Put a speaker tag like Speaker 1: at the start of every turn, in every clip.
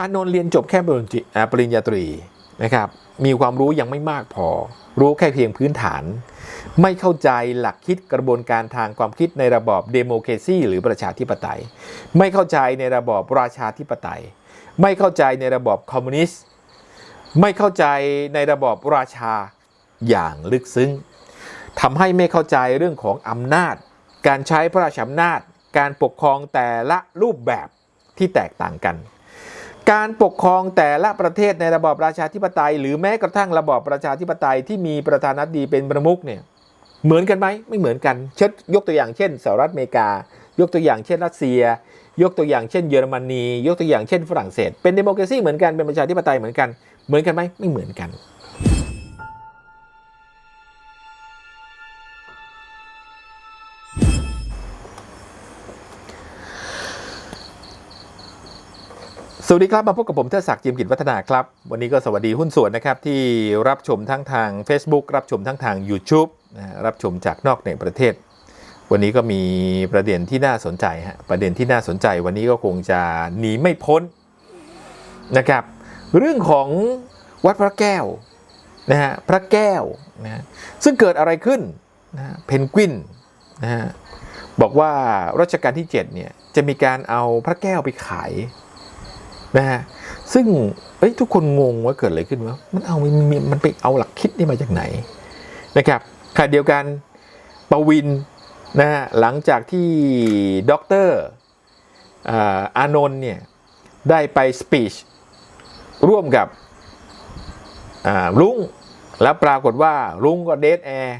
Speaker 1: อานนท์เรียนจบแค่ปริญญาตรีนะครับ มีความรู้ยังไม่มากพอ รู้แค่เพียงพื้นฐาน ไม่เข้าใจหลักคิดกระบวนการทางความคิดในระบอบเดโมครซีหรือประชาธิปไตย ไม่เข้าใจในระบอบราชาธิปไตย ไม่เข้าใจในระบอบคอมมิวนิสต์ ไม่เข้าใจในระบอบราชาอย่างลึกซึ้งทำให้ไม่เข้าใจเรื่องของอำนาจ การใช้พระราชอำนาจ การปกครองแต่ละรูปแบบที่แตกต่างกัน การปกครองแต่ละประเทศในระบอบราชาธิปไตย หรือแม้กระทั่งระบอบประชาธิปไตยที่มีประธานาธิบดีเป็นประมุขเนี่ยเหมือนกันไหมไม่เหมือนกัน เช่นยกตัวอย่างเช่นสหรัฐอเมริกา ยกตัวอย่างเช่นรัสเซีย ยกตัวอย่างเช่นเยอรมนี ยกตัวอย่างเช่นฝรั่งเศส เป็นเดโมครซีเหมือนกันเป็นประชาธิปไตยเหมือนกัน เหมือนกันไหมไม่เหมือนกัน สวัสดีครับ มาพบกับผมเทศศักดิ์จิมกิจวัฒนาครับ วันนี้ก็สวัสดีหุ้นส่วนนะครับ ที่รับชมทั้งทาง Facebook รับชมทั้งทาง YouTube รับชมจากนอกในประเทศ วันนี้ก็มีประเด็นที่น่าสนใจฮะประเด็นที่น่าสนใจวันนี้ก็คงจะหนีไม่พ้นนะครับ เรื่องของวัดพระแก้วนะฮะพระแก้วนะฮะซึ่งเกิดอะไรขึ้นนะฮะเพนกวินนะฮะบอกว่ารัชกาลที่7เนี่ยจะมีการเอาพระแก้วไปขาย นะฮะซึ่งเอ้ยทุกคนงงว่าเกิดอะไรขึ้นวะมันเอามันมันมันไปเอาหลักคิดนี่มาจากไหนนะครับขณะเดียวกันปวินนะฮะหลังจากที่ด็อกเตอร์อานนท์เนี่ยได้ไปสปีชร่วมกับลุงแล้วปรากฏว่าลุงก็เดทแอร์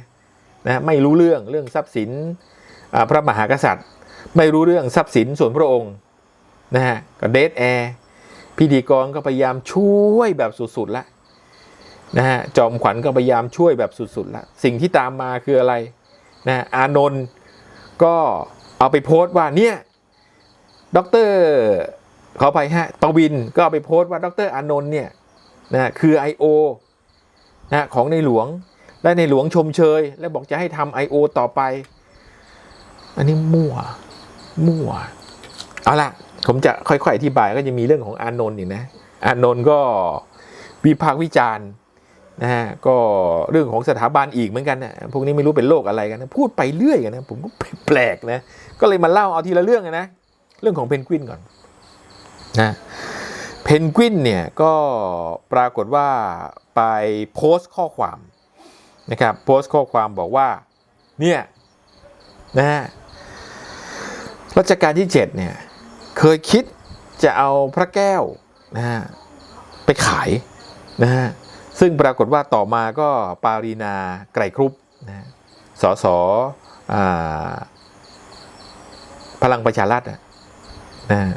Speaker 1: นะไม่รู้เรื่องเรื่องทรัพย์สินพระมหากษัตริย์ ไม่รู้เรื่องทรัพย์สินส่วนพระองค์นะฮะก็เดทแอร์ พิธีกรก็พยายามช่วยแบบสุดๆและนะฮะจอมขวัญก็พยายามช่วยแบบสุดๆและสิ่งที่ตามมาคืออะไรนะอานนท์ก็เอาไปโพสต์ว่าเนี่ยด็อกเตอร์ขอไปฮะปวินก็เอาไปโพสต์ว่าด็อกเตอร์อานนท์เนี่ยนะคือ I.O. นะฮะของในหลวงและในหลวงชมเชย และบอกจะให้ทำ I.O. ต่อไป อันนี้มั่ว มั่ว เอาล่ะ ผมจะค่อยๆอธิบายก็จะมีเรื่องของอานนท์อีกนะอานนท์ก็วิพากษ์วิจารณ์นะฮะก็เรื่องของสถาบันอีกเหมือนกันนะพวกนี้ไม่รู้เป็นโรคอะไรกันนะพูดไปเรื่อยกันนะผมก็แปลกนะก็เลยมาเล่าเอาทีละเรื่องนะเรื่องของเพนกวินก่อนนะเพนกวินเนี่ยก็ปรากฏว่าไปโพสต์ข้อความนะครับโพสต์ข้อความบอกว่าเนี่ยนะฮะรัชกาลที่7เนี่ย เคยคิดจะเอาพระแก้วนะฮะไปขายนะฮะซึ่งปรากฏว่าต่อมาก็ปารีนาไกรครุปนะฮะสสอพลังประชารัฐนะฮะ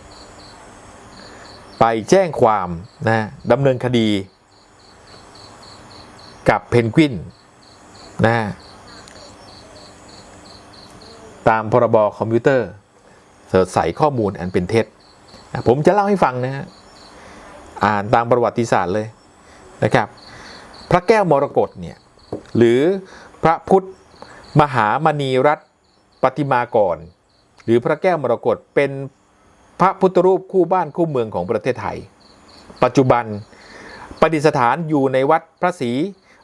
Speaker 1: ไปแจ้งความนะฮะดำเนินคดี กับเพนกวินนะฮะตามพรบคอมพิวเตอร์ ใส่ข้อมูลอันเป็นเท็จ ผมจะเล่าให้ฟังนะฮะอ่านตามประวัติศาสตร์เลยนะครับ พระแก้วมรกตเนี่ยหรือพระพุทธมหามณีรัตน์ปฏิมากร หรือพระแก้วมรกตเป็นพระพุทธรูปคู่บ้านคู่เมืองของประเทศไทย ปัจจุบันประดิษฐานอยู่ในวัดพระศรี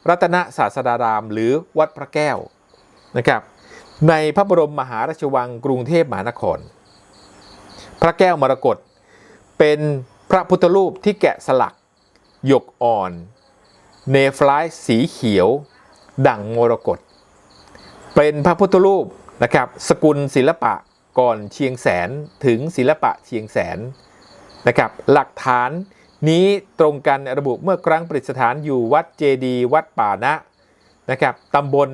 Speaker 1: รัตนศาสดาราม หรือวัดพระแก้วนะครับในพระบรมมหาราชวังกรุงเทพมหานคร พระแก้วมรกตเป็นพระพุทธรูปที่แกะสลัก หยกอ่อน เนฟลายสีเขียว ดั่งมรกตเป็นพระพุทธรูปนะครับสกุลศิลปะก่อนเชียงแสนถึงศิลปะเชียงแสนนะครับหลักฐานนี้ตรงกันระบุเมื่อครั้งประดิษฐานอยู่วัดเจดีวัดป่านะนะครับตำบล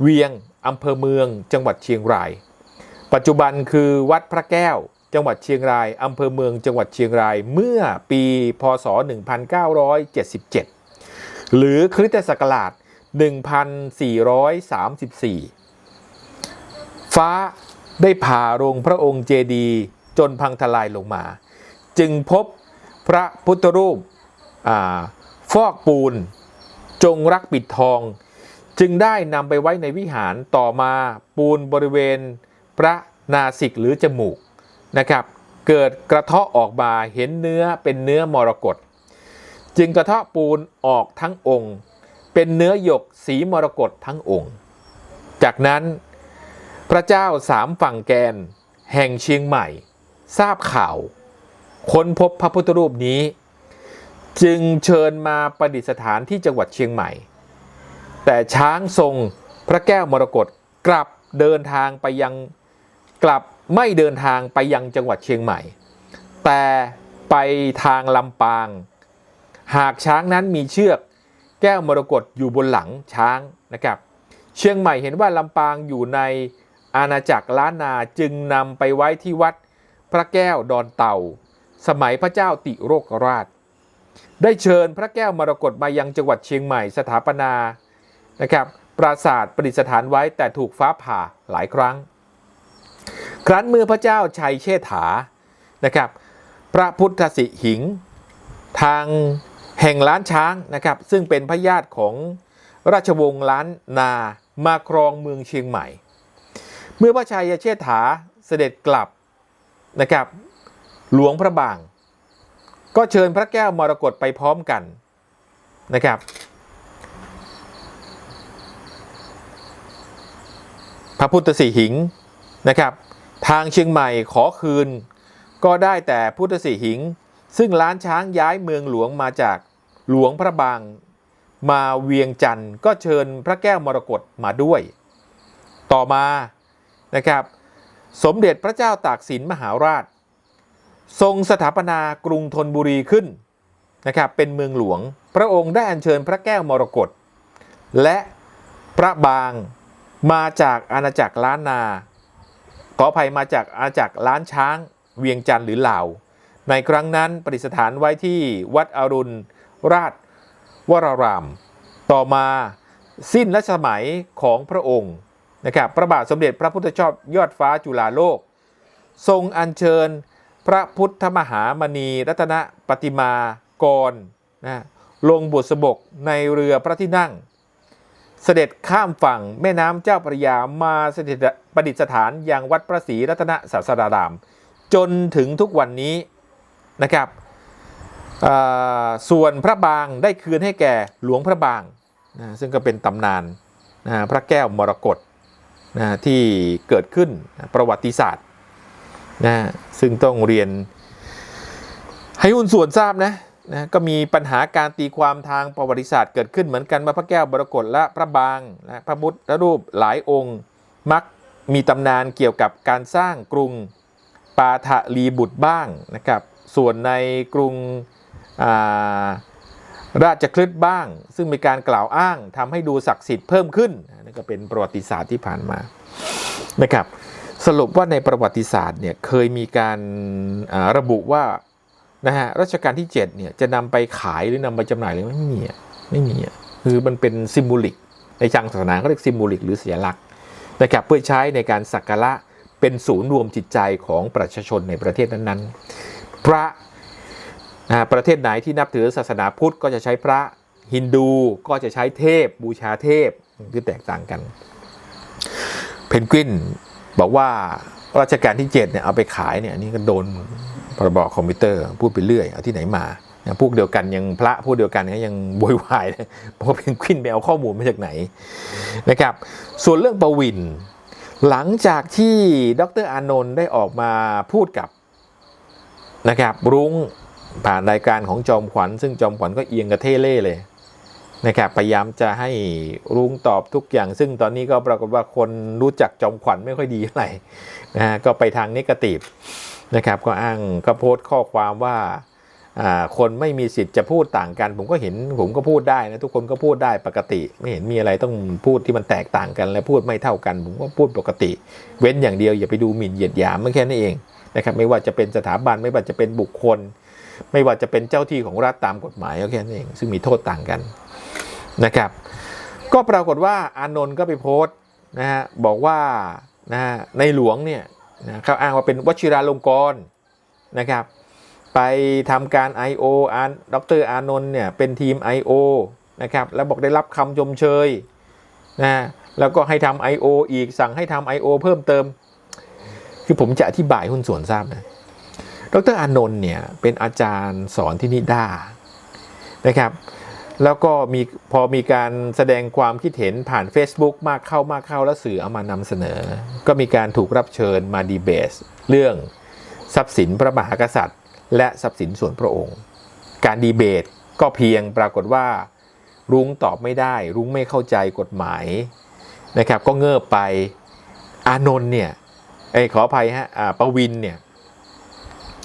Speaker 1: เวียงอำเภอเมืองจังหวัดเชียงราย ปัจจุบันคือวัดพระแก้ว จังหวัดเชียงรายอำเภอเมืองจังหวัดเชียงรายเมื่อปีพศ 1977 หรือคริสตศักราช 1434 ฟ้าได้ผ่าลงพระองค์เจดีย์จนพังทลายลงมา จึงพบพระพุทธรูปอาฟอกปูน จงรักปิดทอง จึงได้นำไปไว้ในวิหารต่อมาปูนบริเวณพระนาสิกหรือจมูก นะครับ เกิดกระเทาะออกมาเห็นเนื้อเป็นเนื้อมรกตจึงกระเทาะปูนออกทั้งองค์ เป็นเนื้อหยกสีมรกตทั้งองค์ จากนั้นพระเจ้าสามฝั่งแกน แห่งเชียงใหม่ ทราบข่าว ค้นพบพระพุทธรูปนี้ จึงเชิญมาประดิษฐานที่จังหวัดเชียงใหม่ แต่ช้างทรงพระแก้วมรกตกลับเดินทางไปยังกลับ ไม่เดินทางไปยังจังหวัดเชียงใหม่ แต่ไปทางลำปาง หากช้างนั้นมีเชือก แก้วมรกตอยู่บนหลังช้างนะครับ เชียงใหม่เห็นว่าลำปางอยู่ในอาณาจักรล้านนาจึงนำไปไว้ที่วัดพระแก้วดอนเต่า สมัยพระเจ้าติโรกราช ได้เชิญพระแก้วมรกตมายังจังหวัดเชียงใหม่สถาปนานะครับปราสาทประดิษฐานไว้แต่ถูกฟ้าผ่าหลายครั้ง ครั้นเมื่อพระเจ้าชัยเชษฐานะครับ พระพุทธสิหิง ทางแห่งล้านช้างนะครับ ซึ่งเป็นพระญาติของราชวงศ์ล้านนามาครองเมืองเชียงใหม่ เมื่อพระชัยเชษฐาเสด็จกลับนะครับ หลวงพระบาง ก็เชิญพระแก้วมรกตไปพร้อมกันนะครับ พระพุทธสีหิงนะครับ ทางเชียงใหม่ขอคืน ก็ได้แต่พุทธสีหิง ซึ่งล้านช้างย้ายเมืองหลวงมาจากหลวงพระบาง มาเวียงจันทร์ก็เชิญพระแก้วมรกตมาด้วย ต่อมานะครับ สมเด็จพระเจ้าตากสินมหาราช ทรงสถาปนากรุงธนบุรีขึ้นนะครับเป็นเมืองหลวง พระองค์ได้อัญเชิญพระแก้วมรกตและพระบางมาจากอาณาจักรล้านนา ขออภัยมาจากอาณาจักล้านช้างเวียงจันทร์หรือลาว ในครั้งนั้นประดิษฐานไว้ที่วัดอรุณราชวราราม ต่อมาสิ้นรัชสมัยของพระองค์นะครับพระบาทสมเด็จพระพุทธเจ้ายอดฟ้าจุฬาโลก ทรงอัญเชิญพระพุทธมหามณีรัตนปฏิมากรนะลงบุษบกในเรือพระที่นั่ง เสด็จข้ามฝั่งแม่น้ำเจ้าพระยามาสด็จประดิษฐานอยังวัดพระศรีรัตนศาสดาราม จนถึงทุกวันนี้นะครับส่วนพระบางได้คืนให้แก่หลวงพระบางนะซึ่งก็เป็นตำนานนะพระแก้วมรกตนะที่เกิดขึ้นประวัติศาสตร์นะซึ่งต้องเรียนให้หุ้นส่วนทราบนะ นะก็มีปัญหาการตีความทางประวัติศาสตร์เกิดขึ้นเหมือนกันว่าพระแก้วมรกตและพระบางนะพระพุทธรูปหลายองค์ มักมีตำนานเกี่ยวกับการสร้างกรุงปาฐลีบุตรบ้างนะครับ ส่วนในกรุงาราชคลึดบ้าง ซึ่งมีการกล่าวอ้างทำให้ดูศักดิ์สิทธิ์เพิ่มขึ้นนี่นก็เป็นประวัติศาสตร์ที่ผ่านมานะครับ สรุปว่าในประวัติศาสตร์เนี่ยเคยมีการาระบุว่า นะฮะรัชกาลที่7เนี่ยจะนำไปขายหรือนำไปจำหน่ายหรือไม่มีอะไม่มีอะคือมันเป็นซิมโบลิก ในทางศาสนาเขาเรียกซิมโบลิกหรือสัญลักษณ์นะครับเพื่อใช้ในการสักการะเป็นศูนย์รวมจิตใจของประชาชนในประเทศนั้นๆ พระนะประเทศไหนที่นับถือศาสนาพุทธก็จะใช้พระฮินดูก็จะใช้เทพบูชาเทพคือแตกต่างกัน เพนกวินบอกว่า รัชกาลที่7เนี่ยเอาไปขายเนี่ยอันนี่ก็โดนพรบคอมพิวเตอร์พูดไปเรื่อยเอาที่ไหนมาพวกเดียวกันยังพระพวกเดียวกันก็ยังโวยวายเพราะเพนกวินไปเอาข้อมูลมาจากไหนนะครับ ส่วนเรื่องประวิน หลังจากที่ดรอานนท์ได้ออกมาพูดกับนะครับรุ้งผ่านรายการของจอมขวัญ ซึ่งจอมขวัญก็เอียงกระเทเล่เลย นะครับพยายามจะให้รุ้งตอบทุกอย่าง ซึ่งตอนนี้ก็ปรากฏว่าคนรู้จักจอมขวัญไม่ค่อยดีเท่าไหร่นะฮะก็ไปทางนิกตีฟนะครับก็อ้างก็โพสต์ข้อความว่าคนไม่มีสิทธิ์จะพูดต่างกัน ผมก็เห็นผมก็พูดได้นะทุกคนก็พูดได้ปกติ ไม่เห็นมีอะไรต้องพูดที่มันแตกต่างกัน และพูดไม่เท่ากัน ผมก็พูดปกติ เว้นอย่างเดียวอย่าไปดูหมิ่นเหยียดหยามไม่แค่นั้นเองนะครับไม่ว่าจะเป็นสถาบันไม่ว่าจะเป็นบุคคล ไม่ว่าจะเป็นเจ้าที่ของรัฐตามกฎหมายก็แค่นั้นเองซึ่งมีโทษต่างกัน นะครับ ก็ปรากฏว่าอานนท์ก็ไปโพสต์นะฮะบอกว่านะฮะในหลวงเนี่ยนะเขาอ้างว่าเป็นวชิราลงกรณ์นะครับ ไปทำการ I.O. อานดรอานนท์เนี่ยเป็นทีม I.O. นะครับแล้วบอกได้รับคำชมเชยนะแล้วก็ให้ทำ I.O. อีกสั่งให้ทำ I.O. เพิ่มเติม คือผมจะอธิบายหุ้นส่วนทราบนะดรอานนท์เนี่ยเป็นอาจารย์สอนที่นิด้านะครับ แล้วก็มีพอมีการแสดงความคิดเห็นผ่าน Facebook มากเข้ามากเข้าแล้วสื่อเอามานำเสนอ ก็มีการถูกรับเชิญมาดีเบตเรื่องทรัพย์สินพระมหากษัตริย์ และทรัพย์สินส่วนพระองค์ การดีเบตก็เพียงปรากฏว่า รุ้งตอบไม่ได้ รุ้งไม่เข้าใจกฎหมายนะครับ ก็เงือบไปอานนท์เนี่ยไอ้ขออภัยฮะอ่าปวินเนี่ย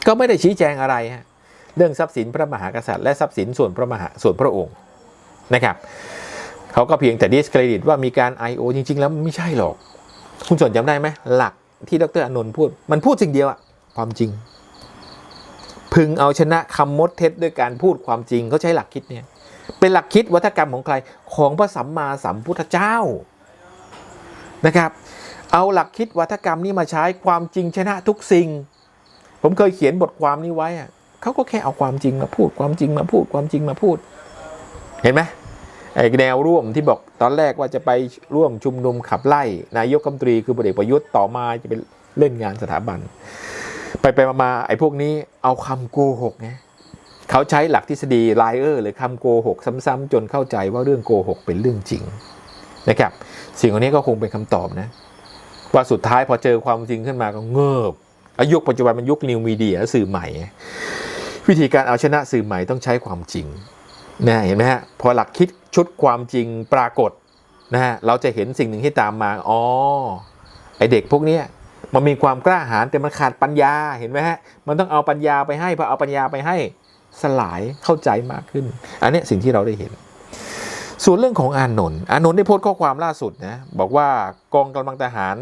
Speaker 1: ก็ไม่ได้ชี้แจงอะไรฮะเรื่องทรัพย์สินพระมหากษัตริย์และทรัพย์สินส่วนพระมหาส่วนพระองค์ นะครับเขาก็เพียงแต่ดิสเครดิตว่ามีการ I.O. จริง ๆ แล้วไม่ใช่หรอก คุณส่วนจำได้ไหมหลักที่ดรอนนท์พูด มันพูดสิ่งเดียวอะความจริง พึงเอาชนะคำมดเท็จด้วยการพูดความจริงเขาใช้หลักคิดเนี่ยเป็นหลักคิดวัฒกรรมของใครของพระสัมมาสัมพุทธเจ้านะครับ เอาหลักคิดวัฒกรรมนี้มาใช้ความจริงชนะทุกสิ่ง ผมเคยเขียนบทความนี้ไว้อะเขาก็แค่เอาความจริงมาพูดความจริงมาพูดความจริงมาพูด เห็นไหม แนวร่วมที่บอกตอนแรกว่าจะไปร่วมชุมนุมขับไล่ นายกรัฐมนตรีคือพลเอกประยุทธ์ต่อมาจะไปเล่นงานสถาบัน ไปไปมาไอ้พวกนี้เอาคำโกหกไงเขาใช้หลักทฤษฎีไลเออร์หรือคำโกหกซ้ำๆจนเข้าใจว่าเรื่องโกหกเป็นเรื่องจริงนะครับสิ่งเหล่านี้ก็คงเป็นคำตอบนะว่าสุดท้ายพอเจอความจริงขึ้นมาก็เงิบอายุคปัจจุบันมันยุคนิวมีเดียสื่อใหม่ วิธีการเอาชนะสื่อใหม่ต้องใช้ความจริง นะเห็นไหมฮะพอหลักคิดชุดความจริงปรากฏนะฮะเราจะเห็นสิ่งหนึ่งที่ตามมา อ๋อ ไอเด็กพวกเนี้ยมันมีความกล้าหาญแต่มันขาดปัญญาเห็นไหมฮะมันต้องเอาปัญญาไปให้พอเอาปัญญาไปให้สลายเข้าใจมากขึ้น อันนี้สิ่งที่เราได้เห็น ส่วนเรื่องของอานนท์อานนท์ได้โพสต์ข้อความล่าสุดนะบอกว่ากองกำลังทหาร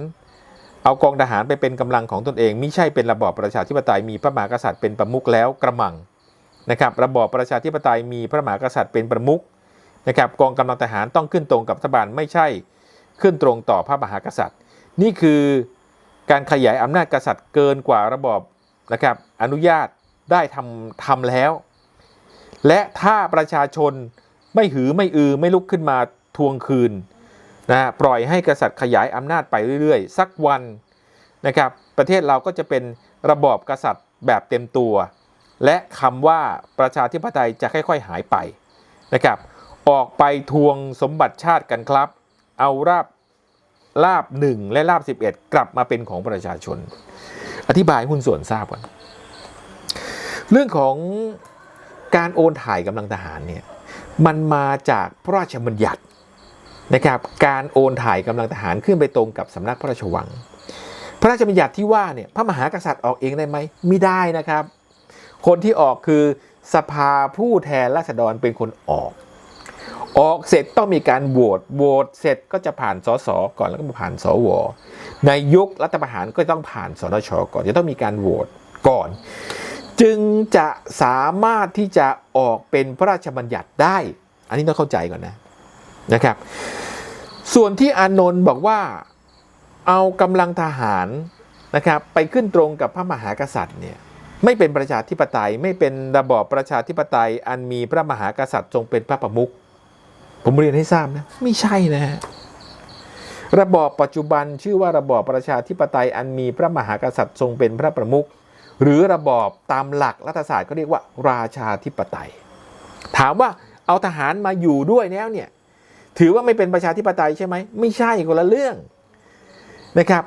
Speaker 1: เอากองทหารไปเป็นกำลังของตนเองไม่ใช่เป็นระบอบประชาธิปไตยมีพระมหากษัตริย์เป็นประมุขแล้วกระมัง นะครับระบอบประชาธิปไตยมีพระมหากษัตริย์เป็นประมุขนะครับกองกำลังทหารต้องขึ้นตรงกับรัฐบาลไม่ใช่ขึ้นตรงต่อพระมหากษัตริย์ นี่คือการขยายอำนาจกษัตริย์เกินกว่าระบอบนะครับอนุญาตได้ทำทำแล้ว และถ้าประชาชนไม่หือไม่อือไม่ลุกขึ้นมาทวงคืนนะฮะปล่อยให้กษัตริย์ขยายอำนาจไปเรื่อยๆ สักวันนะครับประเทศเราก็จะเป็นระบอบกษัตริย์แบบเต็มตัว และคำว่าประชาธิปไตยจะค่อยๆหายไปนะครับ ออกไปทวงสมบัติชาติกันครับ เอาราบลาบหนึ่งและลาบ 11 กลับมาเป็นของประชาชน อธิบายห้หุ้นส่วนทราบก่อนเรื่องของการโอนถ่ายกำลังทหารเนี่ยมันมาจากพระราชบัญญัตินะครับการโอนถ่ายกำลังทหารขึ้นไปตรงกับสำนักพระราชวัง พระราชบัญญัติที่ว่าเนี่ยพระมหากษัตริย์ออกเองได้ไหมไม่ได้นะครับ คนที่ออกคือสภาผู้แทนราษฎรเป็นคนออก ออกเสร็จต้องมีการโหวตโหวตเสร็จก็จะผ่านสสก่อนแล้วก็มาผ่านสวในยุครัฐประหารก็ต้องผ่านสนชก่อนจะต้องมีการโหวตก่อน จึงจะสามารถที่จะออกเป็นพระราชบัญญัติได้ อันนี้ต้องเข้าใจก่อนนะนะครับ ส่วนที่อานนท์บอกว่าเอากำลังทหารนะครับไปขึ้นตรงกับพระมหากษัตริย์เนี่ย ไม่เป็นประชาธิปไตยไม่เป็นระบอบประชาธิปไตย อันมีพระมหากษัตริย์ทรงเป็นพระประมุขผมเรียนให้ทราบนะไม่ใช่นะฮะระบอบปัจจุบันชื่อว่าระบอบประชาธิปไตย อันมีพระมหากษัตริย์ทรงเป็นพระประมุขหรือระบอบตามหลักรัฐศาสตร์เขาเรียกว่า ราชาธิปไตย ถามว่าเอาทหารมาอยู่ด้วยแล้วเนี่ย ถือว่าไม่เป็นประชาธิปไตยใช่ไหมไม่ใช่คนละเรื่องนะครับ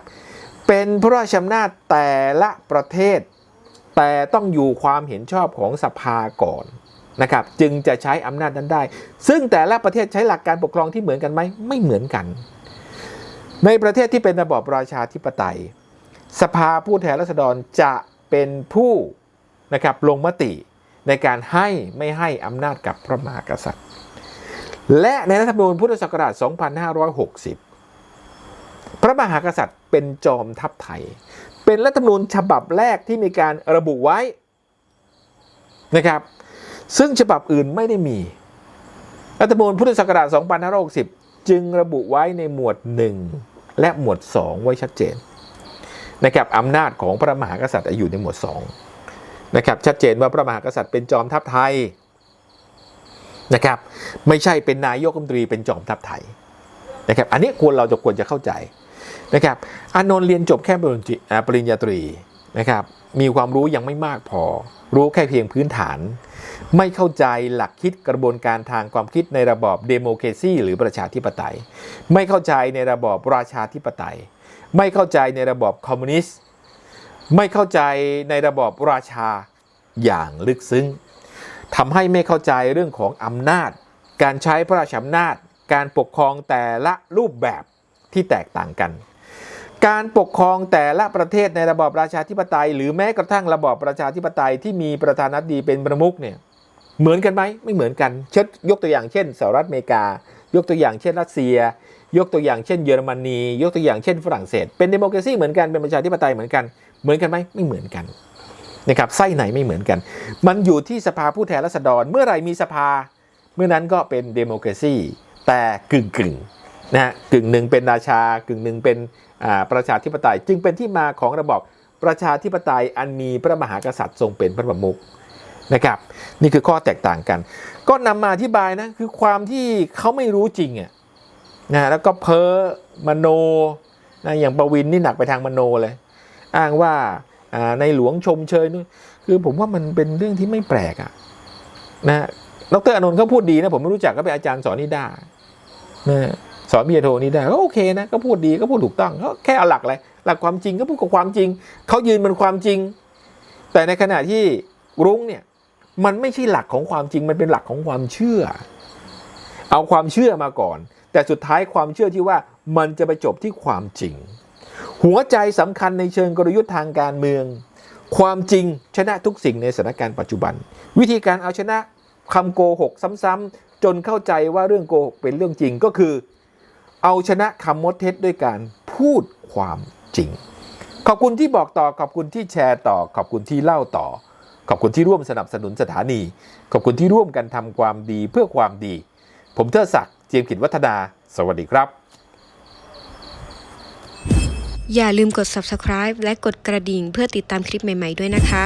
Speaker 1: เป็นพระราชอำนาจแต่ละประเทศ แต่ต้องอยู่ความเห็นชอบของสภาก่อนนะครับจึงจะใช้อำนาจนั้นได้ ซึ่งแต่ละประเทศใช้หลักการปกครองที่เหมือนกันไหมไม่เหมือนกัน ในประเทศที่เป็นระบอบราชาธิปไตย สภาผู้แทนราษฎรจะเป็นผู้นะครับลงมติในการให้ไม่ให้อำนาจกับพระมหากษัตริย์ และในรัฐธรรมนูญพุทธศักราช 2560 พระมหากษัตริย์เป็นจอมทัพไทย เป็นรัฐธรรมนูญฉบับแรกที่มีการระบุไว้นะครับ ซึ่งฉบับอื่นไม่ได้มี รัฐธรรมนูญพุทธศักราช 2560 จึงระบุไว้ในหมวด 1 และหมวด 2 ไว้ชัดเจนนะครับอำนาจของพระมหากษัตริย์อยู่ในหมวด 2 นะครับ ชัดเจนว่าพระมหากษัตริย์เป็นจอมทัพไทยนะครับ ไม่ใช่เป็นนายกรัฐมนตรีเป็นจอมทัพไทยนะครับ อันนี้ควรเราจะควรจะเข้าใจ นะครับอานนท์เรียนจบแค่ปริญญาตรีนะครับมีความรู้ยังไม่มากพอ รู้แค่เพียงพื้นฐาน ไม่เข้าใจหลักคิดกระบวนการทางความคิดในระบอบเดโมครซีหรือประชาธิปไตย ไม่เข้าใจในระบอบราชาธิปไตย ไม่เข้าใจในระบอบคอมมิวนิสต์ไม่เข้าใจในระบอบราชาอย่างลึกซึ้งทำให้ไม่เข้าใจเรื่องของอำนาจ การใช้พระราชอำนาจ การปกครองแต่ละรูปแบบที่แตกต่างกัน การปกครองแต่ละประเทศในระบอบราชาธิปไตย หรือแม้กระทั่งระบอบประชาธิปไตยที่มีประธานาธิบดีเป็นประมุขเนี่ยเหมือนกันไหมไม่เหมือนกันเช่นยกตัวอย่างเช่นสหรัฐอเมริกา ยกตัวอย่างเช่นรัสเซีย ยกตัวอย่างเช่นเยอรมนี ยกตัวอย่างเช่นฝรั่งเศส เป็นเดโมคราซีเหมือนกันเป็นประชาธิปไตยเหมือนกัน เหมือนกันไหมไม่เหมือนกันนะครับไส้ไหนไม่เหมือนกัน มันอยู่ที่สภาผู้แทนราษฎรเมื่อไหร่มีสภา เมื่อนั้นก็เป็นเดโมคราซีแต่กึ่งกึ่งๆนะฮะกึ่งหนึ่งเป็นราชากึ่งหนึ่งเป็น ประชาธิปไตยจึงเป็นที่มาของระบอบประชาธิปไตยอันมีพระมหากษัตริย์ทรงเป็นพระประมุขนะครับ นี่คือข้อแตกต่างกัน ก็นำมาอธิบายนะคือความที่เขาไม่รู้จริงอะนะแล้วก็เพ้อมโนนะอย่างประวินนี่หนักไปทางมโนเลย อ้างว่าอ่าในหลวงชมเชยนู่นคือผมว่ามันเป็นเรื่องที่ไม่แปลกอะนะดรอานนท์เขาพูดดีนะผมไม่รู้จักก็เป็นอาจารย์สอนนิด้านะ สอนเมิยโทนิด้ก็โอเคนะก็พูดดีก็พูดถูกต้องเขาแค่เอาหลักอะไรหลักความจริงก็พูดกับความจริงเขายืนบนความจริง แต่ในขณะที่รุ้งเนี่ยมันไม่ใช่หลักของความจริงมันเป็นหลักของความเชื่อ เอาความเชื่อมาก่อน แต่สุดท้ายความเชื่อที่ว่ามันจะไปจบที่ความจริง หัวใจสำคัญในเชิงกลยุทธ์ทางการเมือง ความจริงชนะทุกสิ่งในสถานการณ์ปัจจุบัน วิธีการเอาชนะคำโกหกซ้ำๆจนเข้าใจว่าเรื่องโกหกเป็นเรื่องจริงก็คือ เอาชนะคำมดเท็จด้วยการพูดความจริง ขอบคุณที่บอกต่อขอบคุณที่แชร์ต่อ ขอบคุณที่เล่าต่อ ขอบคุณที่ร่วมสนับสนุนสถานี ขอบคุณที่ร่วมกันทำความดีเพื่อความดี ผมเทิดศักดิ์เจียมกิจวัฒนา สวัสดีครับ
Speaker 2: อย่าลืมกด subscribe และกดกระดิ่งเพื่อติดตามคลิปใหม่ ๆ ด้วยนะคะ